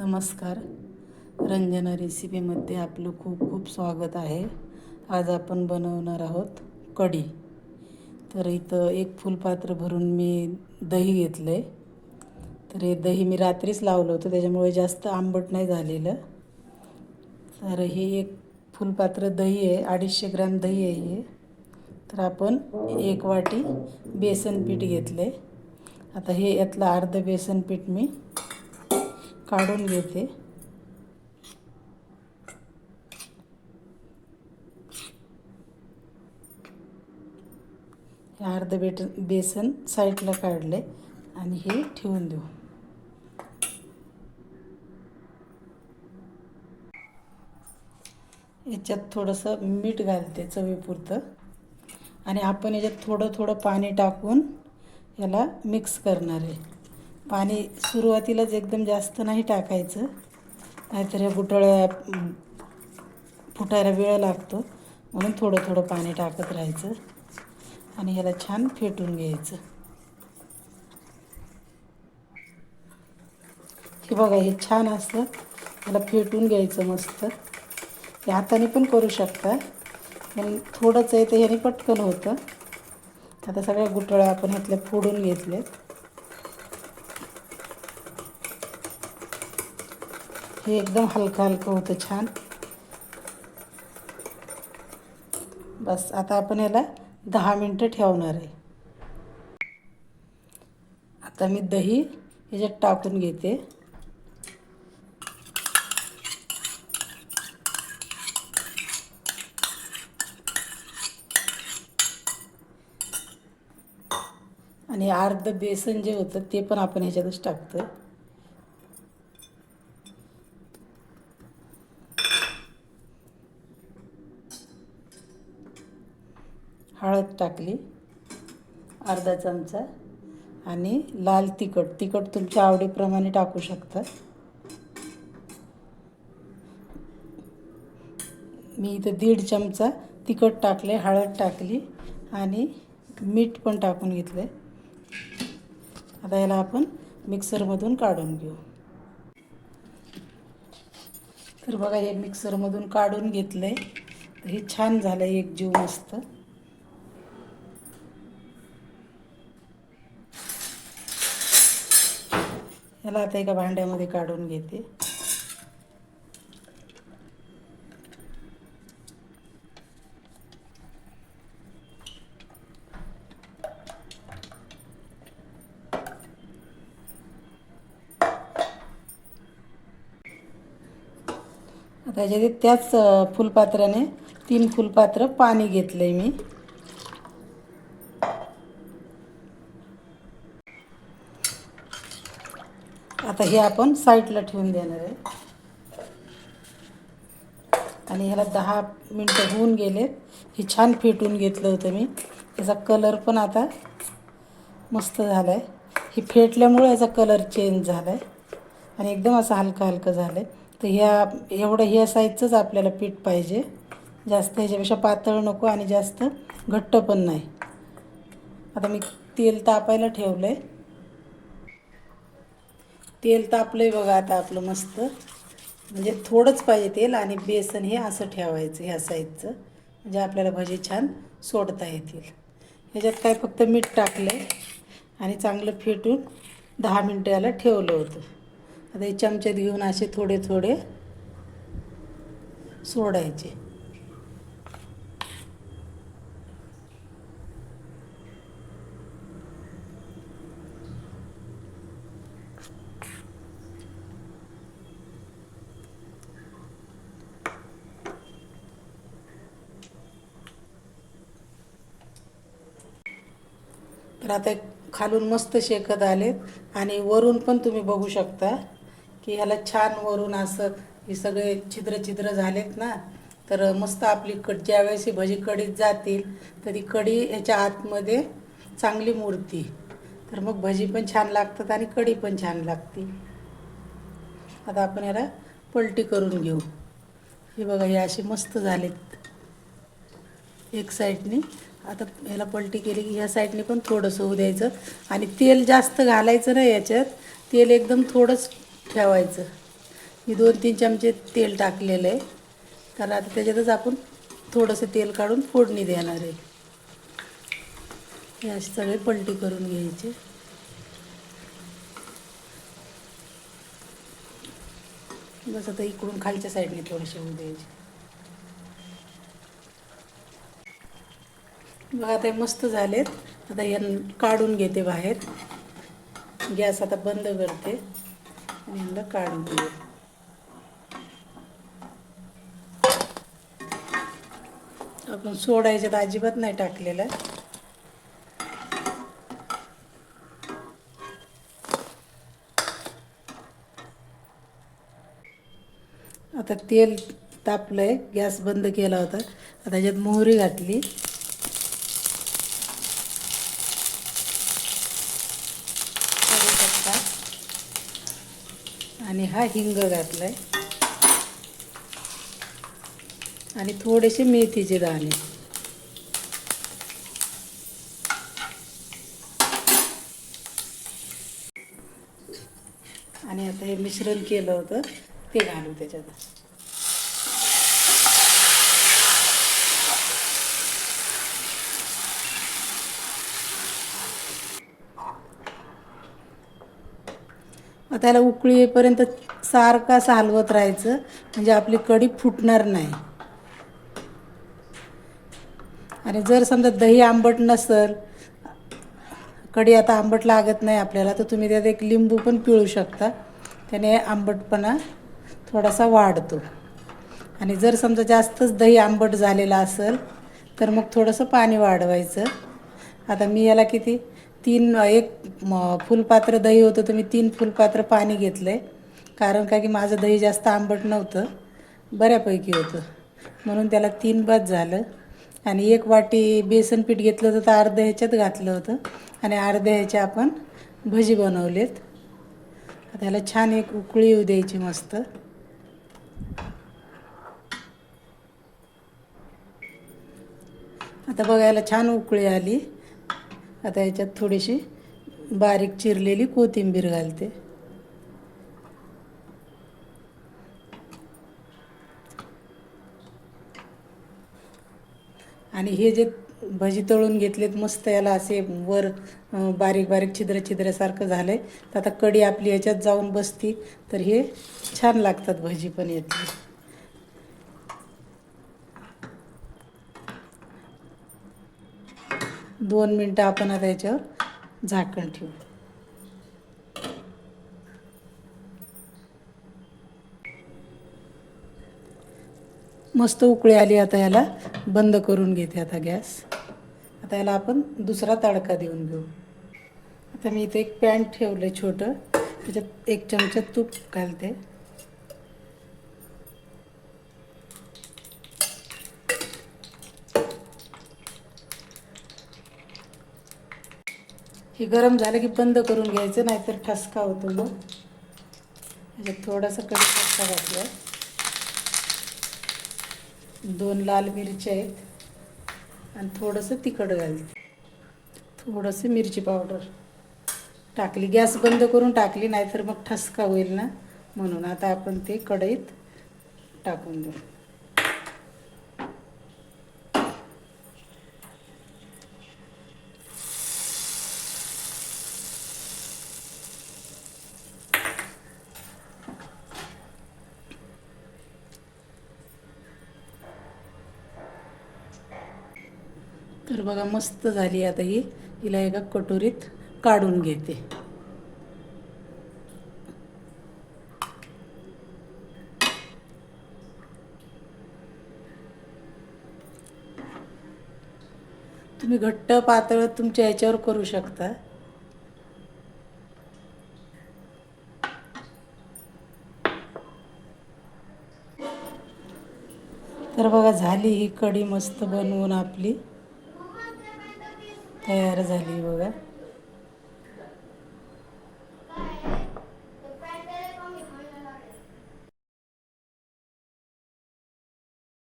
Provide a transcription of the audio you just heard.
नमस्कार. रंजना रेसिपीमध्ये आपलं खूप खूप स्वागत आहे. आज आपण बनवणार आहोत कढी. तर इथं एक फुलपात्र भरून मी दही घेतलं आहे तर हे दही मी रात्रीच लावलं होतं त्याच्यामुळे जास्त आंबट नाही झालेलं. तर हे एक फुलपात्र दही आहे अडीचशे ग्रॅम दही आहे हे. तर आपण एक वाटी बेसन पीठ घेतलं आहे आता हे यातलं अर्धं बेसन पीठ मी काढून घेते. हे अर्ध बेट बेसन साईडला काढले आणि हे ठेवून देऊ. याच्यात थोडंसं मीठ घालते चवीपुरतं. आणि आपण याच्यात थोडं थोडं पाणी टाकून याला मिक्स करणार आहे. पाणी सुरुवातीलाच एकदम जास्त नाही टाकायचं. नाहीतर या गुटळ्या फुटायला वेळ लागतो. म्हणून थोडं थोडं पाणी टाकत राहायचं. आणि ह्याला छान फेटून घ्यायचं. हे बघा हे छान असतं ह्याला फेटून घ्यायचं मस्त. हे हाताने पण करू शकता. पण थोडंच आहे तर ह्याने पटकन होतं. आता सगळ्या गुटळ्या आपण ह्यातल्या फोडून घेतल्यात. हे एकदम हलकं हलकं होतं छान. बस आता आपण याला दहा मिनटं ठेवणार आहे. आता मी दही याच्यात टाकून घेते. आणि अर्ध बेसन जे होतं ते पण आपण ह्याच्यातच टाकतो हळद टाकली अर्धा चमचा आणि लाल तिखट. तिखट तुमच्या आवडीप्रमाणे टाकू शकता मी इथं दीड चमचा तिखट टाकले हळद टाकली आणि मीठ पण टाकून घेतलं आता याला आपण मिक्सरमधून काढून घेऊ. तर बघा हे मिक्सरमधून काढून घेतलं आहे हे छान झालं एक जीव मस्त. याला आता एका भांड्यामध्ये काढून घेते. आता याच्यात त्याच फुलपात्राने तीन फुलपात्र पाणी घेतलं आहे मी. आता हे आपण साईडला ठेवून देणार आहे. आणि ह्याला दहा मिनटं होऊन गेले. हे छान फेटून घेतलं होतं मी. त्याचा कलर पण आता मस्त झाला आहे हे फेटल्यामुळे याचा कलर चेंज झाला आहे आणि एकदम असं हलकं हलकं झालं आहे तर ह्या एवढं ह्या साईजचंच आपल्याला पीठ पाहिजे. जास्त ह्याच्यापेक्षा पातळ नको आणि जास्त घट्ट पण नाही. आता मी तेल तापायला ठेवलं आहे तेल तापलं आहे बघा आता आपलं मस्त. म्हणजे थोडंच पाहिजे तेल आणि बेसन हे असं ठेवायचं ह्या साईजचं म्हणजे आपल्याला भजी छान सोडता येतील. ह्याच्यात काय फक्त मीठ टाकलं आहे आणि चांगलं फेटून दहा मिनटं याला ठेवलं होतं. आता हे चमच्यात घेऊन असे थोडे थोडे सोडायचे. तर आता खालून मस्त शेकत आलेत. आणि वरून पण तुम्ही बघू शकता की ह्याला छान वरून असं हे सगळे छिद्र छिद्र झालेत ना. तर मस्त आपली कट ज्यावेळेस ही भजी कडीत जातील तर ती कढी ह्याच्या आतमध्ये चांगली मूर्ती तर मग भजी पण छान लागतात आणि कढी पण छान लागते आता आपण याला पलटी करून घेऊ. हे बघा हे असे मस्त झालेत. एक साईडने आता ह्याला पलटी केली की ह्या साईडने पण थोडंसं होऊ द्यायचं. आणि तेल जास्त घालायचं नाही याच्यात. तेल एकदम थोडंच ठेवायचं. मी दोन तीन चमचे तेल टाकलेलं आहे. तर आता त्याच्यातच आपण थोडंसं तेल काढून फोडणी देणार आहे. हे असे सगळे पलटी करून घ्यायचे. बस आता इकडून खालच्या साईडने थोडेसे होऊ द्यायचे. बघा आता हे मस्त झालेत. आता या काढून घेते बाहेर. गॅस आता बंद करते. आणि यांना काढून घे आपण सोडायच्यात अजिबात नाही टाकलेलं. आता तेल तापलंय. गॅस बंद केला होता. आता त्याच्यात मोहरी घातली. आणि हा हिंग घातलाय. आणि थोडेसे मेथीचे दाणे. आणि आता हे मिश्रण केलं होतं ते घालू त्याच्यात. मग त्याला उकळी येईपर्यंत सारखं असं हलवत राहायचं. म्हणजे आपली कढी फुटणार नाही. आणि जर समजा दही आंबट नसेल कढी आता आंबट लागत नाही आपल्याला तर तुम्ही त्यात एक लिंबू पण पिळू शकता. त्याने आंबटपणा थोडासा वाढतो. आणि जर समजा जास्तच दही आंबट झालेला असेल तर मग थोडंसं पाणी वाढवायचं. आता मी याला किती तीन एक म- फुलपात्र दही होतं तर मी तीन फुलपात्र पाणी घेतलं आहे कारण का की माझं दही जास्त आंबट नव्हतं बऱ्यापैकी होतं. म्हणून त्याला तीन बाद झालं. आणि एक वाटी बेसन पीठ घेतलं होतं तर अर्ध्या ह्याच्यात घातलं होतं. आणि अर्ध्या ह्याच्या आपण भजी बनवलेत. त्याला छान एक उकळी येऊ द्यायची मस्त. आता बघायला छान उकळी आली. आता याच्यात थोडीशी बारीक चिरलेली कोथिंबीर घालते. आणि हे जे भजी तळून घेतलेत मस्त याला असे वर बारीक बारीक छिद्र छिद्रासारखं आहे तर आता कढी आपली याच्यात जाऊन बसती तर हे छान लागतात भजी पण येतली. दोन मिनटं आपण आता याच्यावर झाकण ठेवू. मस्त उकळी आली आता याला. बंद करून घेते आता गॅस. आता याला आपण दुसरा तडका देऊन घेऊ. आता मी इथे एक पॅन ठेवलं आहे छोटं. त्याच्यात एक चमचा तूप घालते. हे गरम झालं की बंद करून घ्यायचं नाहीतर ठसका होतो मग ह्याच्यात थोडासा कढीपत्ता घातला दोन लाल मिरच्या आहेत आणि थोडंसं तिखट घालते. थोडंसं मिरची पावडर. टाकली गॅस बंद करून टाकली नाहीतर मग ठसका होईल ना? म्हणून आता आपण ते कढईत टाकून देऊ. तर बघा मस्त झाली आता ही. हिला एका कटोरीत काढून घेते. तुम्ही घट्ट पातळ तुमच्या याच्यावर करू शकता. तर बघा झाली ही कढी मस्त बनवून आपली. तयार झाली बघा.